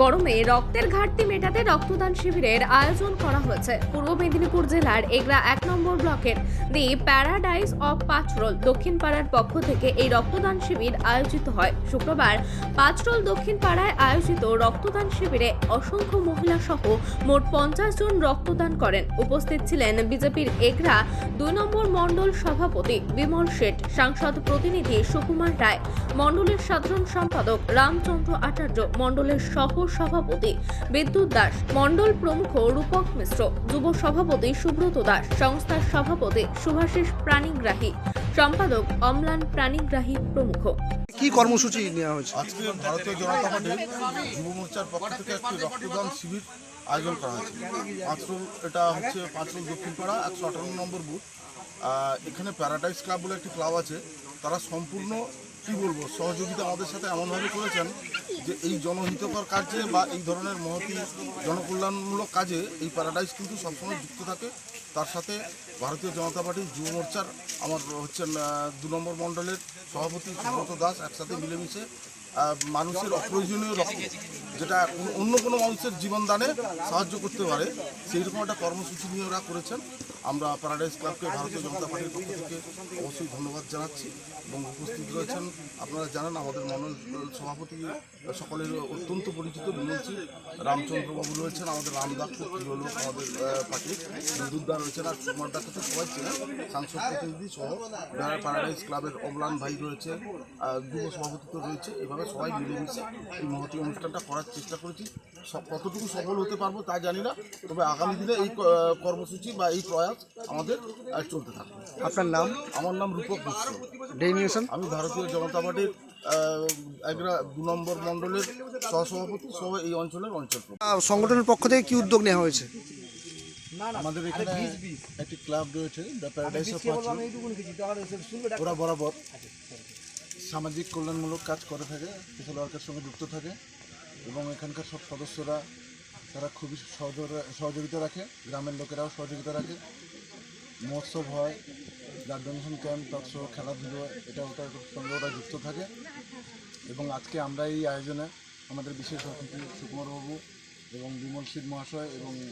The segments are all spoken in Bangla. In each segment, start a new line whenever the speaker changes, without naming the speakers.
গরমে রক্তের ঘাটতি মেটাতে রক্তদান শিবিরের আয়োজন করা হয়েছে। পূর্ব মেদিনীপুর জেলার এগরা এক নম্বর ব্লকের দি প্যারাডাইস অফ পাঁচরোল দক্ষিণ পাড়ার পক্ষ থেকে এই রক্তদান শিবির আয়োজিত হয়। শুক্রবার পাঁচরোল দক্ষিণ পাড়ায় আয়োজিত রক্তদান শিবিরে অসংখ্য মহিলা সহ মোট পঞ্চাশ জন রক্তদান করেন। উপস্থিত ছিলেন বিজেপির এগরা দুই নম্বর মণ্ডল সভাপতি বিমল শেঠ, সাংসদ প্রতিনিধি সুকুমার রায়, মণ্ডলের সাধারণ সম্পাদক রামচন্দ্র আচার্য, মণ্ডলের সহ সভাপতি বিদ্যুৎ দাস মণ্ডল প্রমুখ রূপক মিশ্র যুব সভাপতি সুব্রত দাস সংস্থার সভাপতি সুভাষিস প্রাণীগ্রাহী সম্পাদক অম্লান প্রাণীগ্রাহী প্রমুখ।
কি কর্মসূচি নেওয়া হয়েছে?
আজকে ভারতীয় জনতা পার্টির যুব মোর্চার পক্ষ থেকে একটি রক্তদান শিবির আয়োজন করা হয়েছে। পাঁচরুল এটা হচ্ছে পাঁচরুল দক্ষিণপাড়া একশো আটান্ন নম্বর বুথ। এখানে প্যারাডাইস ক্লাব বলে একটি ক্লাব আছে। তারা সম্পূর্ণ কি বলব, সহযোগিতা আমাদের সাথে এমনভাবে করেছেন যে এই জনহিতকর কাজে বা এই ধরনের মহতি জনকল্যাণমূলক কাজে এই প্যারাডাইস কিন্তু সবসময় যুক্ত থাকে। তার সাথে ভারতীয় জনতা পার্টির যুব মোর্চার আমার হচ্ছেন দু নম্বর মণ্ডলের সভাপতি সুব্রত দাস একসাথে মিলেমিশে মানুষের অপ্রয়োজনীয় রক্ত, যেটা অন্য- অন্য কোনো মানুষের জীবনদানে সাহায্য করতে পারে সেই রকম একটা কর্মসূচি নিয়ে ওরা করেছেন। আমরা প্যারাডাইস ক্লাবকে ভারতীয় জনতা পার্টির পক্ষ থেকে অবশ্যই ধন্যবাদ জানাচ্ছি এবং উপস্থিত রয়েছেন। আপনারা জানেন আমাদের মন্ডল সভাপতি সকলের অত্যন্ত পরিচিত বিমলসি রামচন্দ্রবাবু রয়েছেন আমাদের রামদা খুব প্রিয় লোক আমাদের পার্টির বিদ্যুৎদা রয়েছেন আর কুমার দাকে তো সবাই চেনেন। সাংসদ প্রতিনিধি সহ যারা প্যারাডাইস ক্লাবের অম্লান ভাই রয়েছে যুব সভাপতিত্ব রয়েছে। এভাবে সবাই মিলেমিশে এই মহতি অনুষ্ঠানটা করার চেষ্টা করেছি। সব কতটুকু সফল হতে পারব তা জানি না। তবে আগামী দিনে এই কর্মসূচি বা এই প্রয়াস আমাদের আহ, চলতে থাকবে।
আপনার নাম?
আমার নাম রূপক মিশ্র
ডেমিনেশন
আমি ভারতীয় জনতা পার্টির এগরা দু নম্বর মণ্ডলের সহসভাপতি সহ এই অঞ্চলের অঞ্চল।
সংগঠনের পক্ষ থেকে কি উদ্যোগ নেওয়া হয়েছে?
আমাদের এখানে একটি ক্লাব রয়েছে দ্য প্যারাডাইস অফ ওরা বরাবর সামাজিক কল্যাণমূলক কাজ করে থাকে সোশ্যাল ওয়ার্কের সঙ্গে যুক্ত থাকে এবং এখানকার সব সদস্যরা তারা খুবই সহযোগিতা রাখে গ্রামের লোকেরাও সহযোগিতা রাখে। মহোৎসব হয় ব্লাড ডোনেশন ক্যাম্প তৎসহ খেলাধুলো এটা ওটার সঙ্গে ওরা যুক্ত থাকে। এবং আজকে আমরা এই আয়োজনে আমাদের বিশেষ অতিথি সুকুমারবাবু এবং বিমল শীত মহাশয় এবং আহ,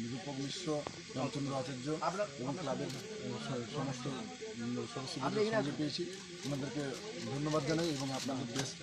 নিরূপক মিশ্র রামচন্দ্র আচার্য এবং ক্লাবের সমস্ত সদস্যদের সঙ্গে পেয়েছি। ওনাদেরকে ধন্যবাদ জানাই এবং আপনাদের বেস্ট